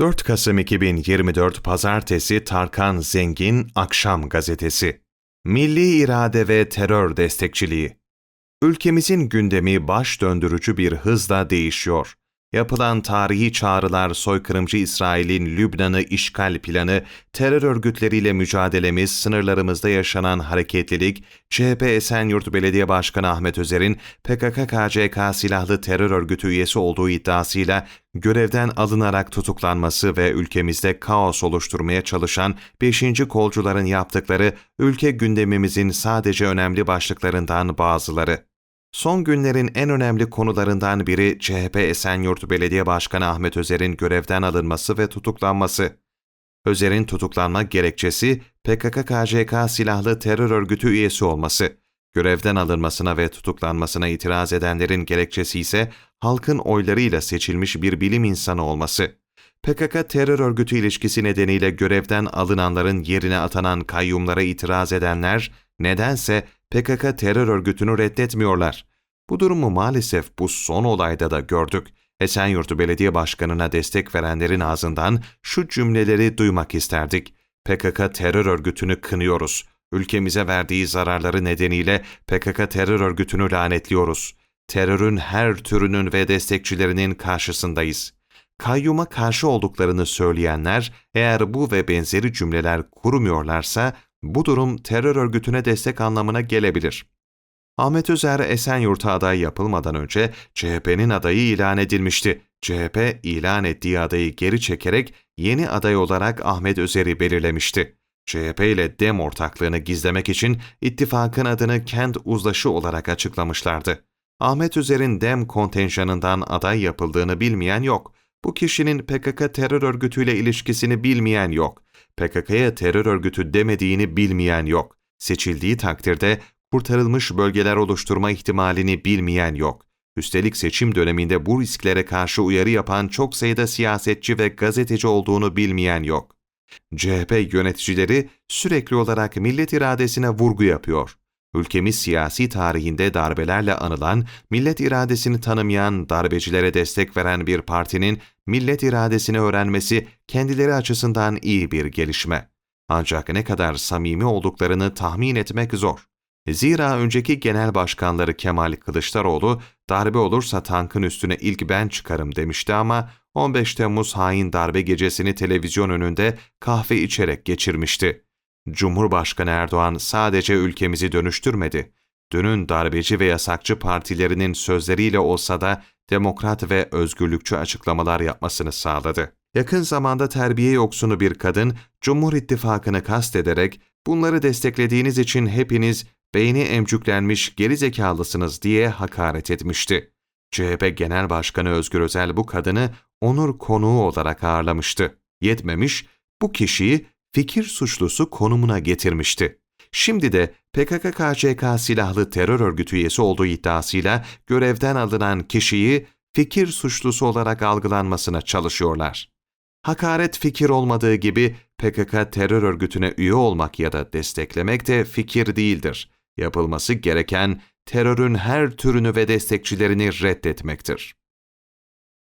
4 Kasım 2024 Pazartesi Tarkan Zengin Akşam Gazetesi Milli irade ve terör destekçiliği Ülkemizin gündemi baş döndürücü bir hızla değişiyor. Yapılan tarihi çağrılar soykırımcı İsrail'in Lübnan'ı işgal planı, terör örgütleriyle mücadelemiz, sınırlarımızda yaşanan hareketlilik, CHP Esenyurt Belediye Başkanı Ahmet Özer'in PKK-KCK silahlı terör örgütü üyesi olduğu iddiasıyla görevden alınarak tutuklanması ve ülkemizde kaos oluşturmaya çalışan 5. kolcuların yaptıkları ülke gündemimizin sadece önemli başlıklarından bazıları. Son günlerin en önemli konularından biri CHP Esenyurt Belediye Başkanı Ahmet Özer'in görevden alınması ve tutuklanması. Özer'in tutuklanma gerekçesi PKK-KCK silahlı terör örgütü üyesi olması. Görevden alınmasına ve tutuklanmasına itiraz edenlerin gerekçesi ise halkın oylarıyla seçilmiş bir bilim insanı olması. PKK terör örgütü ilişkisi nedeniyle görevden alınanların yerine atanan kayyumlara itiraz edenler nedense PKK terör örgütünü reddetmiyorlar. Bu durumu maalesef bu son olayda da gördük. Esenyurtu Belediye Başkanı'na destek verenlerin ağzından şu cümleleri duymak isterdik. PKK terör örgütünü kınıyoruz. Ülkemize verdiği zararları nedeniyle PKK terör örgütünü lanetliyoruz. Terörün her türünün ve destekçilerinin karşısındayız. Kayyuma karşı olduklarını söyleyenler eğer bu ve benzeri cümleler kurmuyorlarsa bu durum terör örgütüne destek anlamına gelebilir. Ahmet Özer Esenyurt'a aday yapılmadan önce CHP'nin adayı ilan edilmişti. CHP ilan ettiği adayı geri çekerek yeni aday olarak Ahmet Özer'i belirlemişti. CHP ile DEM ortaklığını gizlemek için ittifakın adını kent uzlaşı olarak açıklamışlardı. Ahmet Özer'in DEM kontenjanından aday yapıldığını bilmeyen yok. Bu kişinin PKK terör örgütüyle ilişkisini bilmeyen yok. PKK'ya terör örgütü demediğini bilmeyen yok. Seçildiği takdirde kurtarılmış bölgeler oluşturma ihtimalini bilmeyen yok. Üstelik seçim döneminde bu risklere karşı uyarı yapan çok sayıda siyasetçi ve gazeteci olduğunu bilmeyen yok. CHP yöneticileri sürekli olarak millet iradesine vurgu yapıyor. Ülkemiz siyasi tarihinde darbelerle anılan, millet iradesini tanımayan, darbecilere destek veren bir partinin millet iradesini öğrenmesi kendileri açısından iyi bir gelişme. Ancak ne kadar samimi olduklarını tahmin etmek zor. Zira önceki genel başkanları Kemal Kılıçdaroğlu darbe olursa tankın üstüne ilk ben çıkarım demişti ama 15 Temmuz hain darbe gecesini televizyon önünde kahve içerek geçirmişti. Cumhurbaşkanı Erdoğan sadece ülkemizi dönüştürmedi. Dünün darbeci ve yasakçı partilerinin sözleriyle olsa da demokrat ve özgürlükçü açıklamalar yapmasını sağladı. Yakın zamanda terbiye yoksunu bir kadın, Cumhur İttifakı'nı kastederek bunları desteklediğiniz için hepiniz beyni emcüklenmiş geri zekalısınız diye hakaret etmişti. CHP Genel Başkanı Özgür Özel bu kadını onur konuğu olarak ağırlamıştı. Yetmemiş, bu kişiyi fikir suçlusu konumuna getirmişti. Şimdi de PKK-KCK silahlı terör örgütü üyesi olduğu iddiasıyla görevden alınan kişiyi fikir suçlusu olarak algılanmasına çalışıyorlar. Hakaret fikir olmadığı gibi PKK terör örgütüne üye olmak ya da desteklemek de fikir değildir. Yapılması gereken terörün her türünü ve destekçilerini reddetmektir.